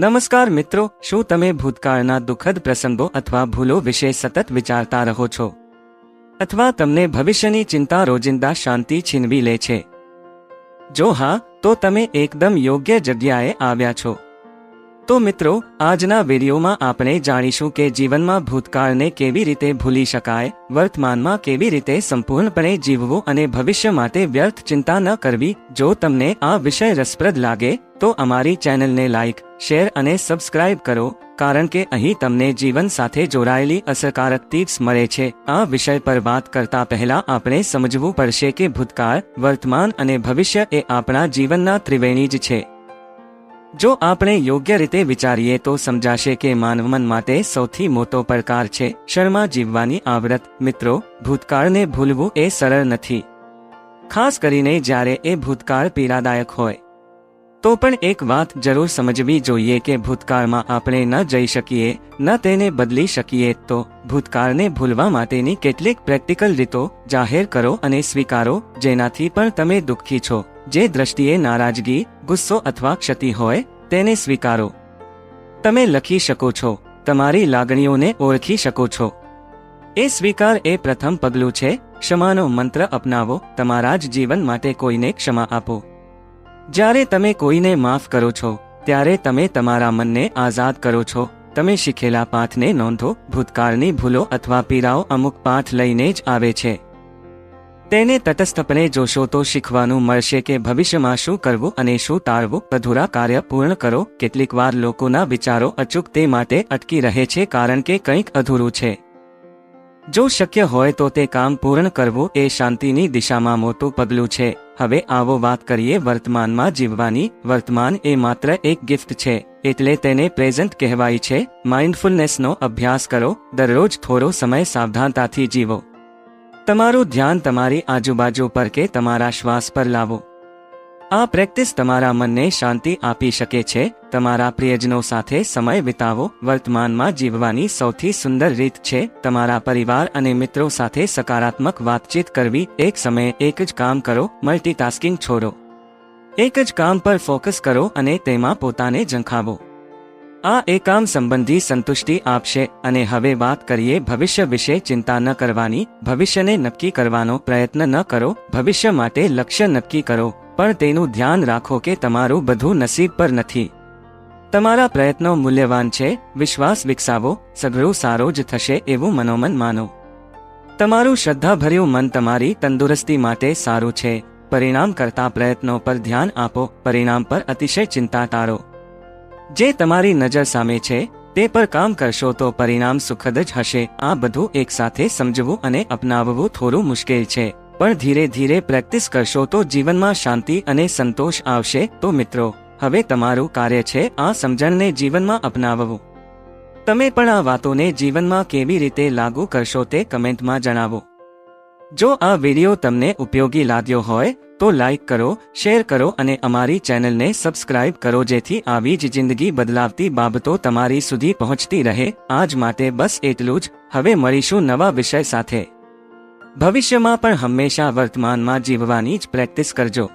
નમસ્કાર મિત્રો, શું તમે ભૂતકાળના દુઃખદ પ્રસંગો અથવા ભૂલો વિશે સતત વિચારતા રહો છો? અથવા તમને ભવિષ્યની ચિંતા રોજિંદા શાંતિ છીનવી લે છે? જો હા, તો તમે એકદમ યોગ્ય જગ્યાએ આવ્યા છો. તો મિત્રો, આજના વિડીયોમાં આપણે જાણીશું કે જીવનમાં ભૂતકાળને કેવી રીતે ભૂલી શકાય, વર્તમાનમાં કેવી રીતે સંપૂર્ણપણે જીવવું અને ભવિષ્ય માટે વ્યર્થ ચિંતા ન કરવી. જો તમને આ વિષય રસપ્રદ લાગે, તો અમારી ચેનલને લાઇક શેર અને સબસ્ક્રાઇબ કરો, કારણ કે અહીં તમને જીવન સાથે જોડાયેલી અસરકારક ટિપ્સ મળે છે. આ વિષય પર વાત કરતા પહેલા આપણે સમજવું પડશે કે ભૂતકાળ, વર્તમાન અને ભવિષ્ય એ આપણા જીવનના ત્રિવેણી જ છે. જો આપણે યોગ્ય રીતે વિચારીએ તો સમજાશે કે માનવમન માટે સૌથી મોટો પડકાર છે શર્મા જીવવાની આવડત. મિત્રો, ભૂતકાળને ભૂલવું એ સરળ નથી. ખાસ કરીને જ્યારે એ ભૂતકાળ પીડાદાયક હોય. તો પણ એક વાત જરૂર સમજવી જોઈએ કે ભૂતકાળમાં આપણે ન જઈ શકીએ, ન તેને બદલી શકીએ તો ભૂતકાળને ભૂલવા માટેની કેટલીક પ્રેક્ટિકલ રીતો જાહેર કરો અને સ્વીકારો, જેનાથી પણ તમે દુઃખી છો. જે દ્રષ્ટિએ નારાજગી, ગુસ્સો અથવા ક્ષતિ હોય, તેને સ્વીકારો. તમે લખી શકો છો, તમારી લાગણીઓને ઓળખી શકો છો. એ સ્વીકાર એ પ્રથમ પગલું છે, ક્ષમાનો મંત્ર અપનાવો, તમારા જ જીવન માટે કોઈને ક્ષમા આપો. જ્યારે તમે કોઈને માફ કરો છો, ત્યારે તમે તમારા મનને આઝાદ કરો છો. તમે શીખેલા પાઠને નોંધો, ભૂતકાળની ભૂલો અથવા પીરાઓ અમુક પાઠ લઈને જ આવે છે. તેને તટસ્થપણે જોશો તો શીખવાનું મળશે કે ભવિષ્યમાં શું કરવું અને શું ટાળવું. અધૂરા કાર્ય પૂર્ણ કરો. કેટલીક વાર લોકોના વિચારો અચૂક તે માટે અટકી રહે છે કારણ કે કંઈક અધૂરું છે. જો શક્ય હોય તો તે કામ પૂર્ણ કરવું એ શાંતિની દિશામાં મોટું પગલું છે. હવે આવો વાત કરીએ વર્તમાનમાં જીવવાની. વર્તમાન એ માત્ર એક ગિફ્ટ છે, એટલે તેને પ્રેઝન્ટ કહેવાય છે. માઇન્ડફુલનેસનો અભ્યાસ કરો. દરરોજ થોડો સમય સાવધાનતાથી જીવો. તમારું ધ્યાન તમારી આજુબાજુ પર કે તમારા શ્વાસ પર લાવો. આ પ્રેક્ટિસ તમારા મનને શાંતિ આપી શકે છે. તમારા પ્રિયજનો સાથે સમય વિતાવો. વર્તમાનમાં જીવવાની સૌથી સુંદર રીત છે. તમારા પરિવાર અને મિત્રો સાથે સકારાત્મક વાતચીત કરવી. એક સમયે એક જ કામ કરો. મલ્ટીટાસ્કિંગ છોડો. એક જ કામ પર ફોકસ કરો અને તેમાં પોતાને ઝંખાવો. આ એકામ સંબંધી સંતુષ્ટિ આપશે અને હવે વાત કરીએ ભવિષ્ય વિશે ચિંતા ન કરવાની, ભવિષ્યને નક્કી કરવાનો પ્રયત્ન ન કરો, ભવિષ્ય માટે લક્ષ્ય નક્કી કરો, પણ તેનું ધ્યાન રાખો કે તમારું બધું નસીબ પર નથી. તમારા પ્રયત્નો મૂલ્યવાન છે, વિશ્વાસ વિકસાવો સઘળું સારો જ થશે એવું મનોમન માનો. તમારું શ્રદ્ધાભર્યું મન તમારી તંદુરસ્તી માટે સારું છે પરિણામ કરતા પ્રયત્નો પર ધ્યાન આપો, પરિણામ પર અતિશય ચિંતા ટાળો. જે તમારી નજર સામે છે, તે પર કામ કરશો તો પરિણામ સુખદ જ હશે. આ બધું એકસાથે સમજવું અને અપનાવવું થોડું મુશ્કેલ છે. પણ ધીરે ધીરે પ્રેક્ટિસ કરશો તો જીવનમાં શાંતિ અને સંતોષ આવશે. તો મિત્રો, હવે તમારું કાર્ય છે આ સમજણને જીવનમાં અપનાવવું. તમે પણ આ વાતોને જીવનમાં કેવી રીતે લાગુ કરશો તે કમેન્ટમાં જણાવો. જો આ વીડિયો તમને ઉપયોગી લાગ્યો હોય, તો લાઈક કરો, શેર કરો અને અમારી ચેનલને સબસ્ક્રાઇબ કરો જેથી આવી જ જિંદગી બદલાવતી બાબતો તમારી સુધી પહોંચતી રહે. આજ માટે બસ એટલું જ. હવે મળીશું નવા વિષય સાથે. ભવિષ્યમાં પણ હંમેશા વર્તમાનમાં જીવવાની જ પ્રેક્ટિસ કરજો.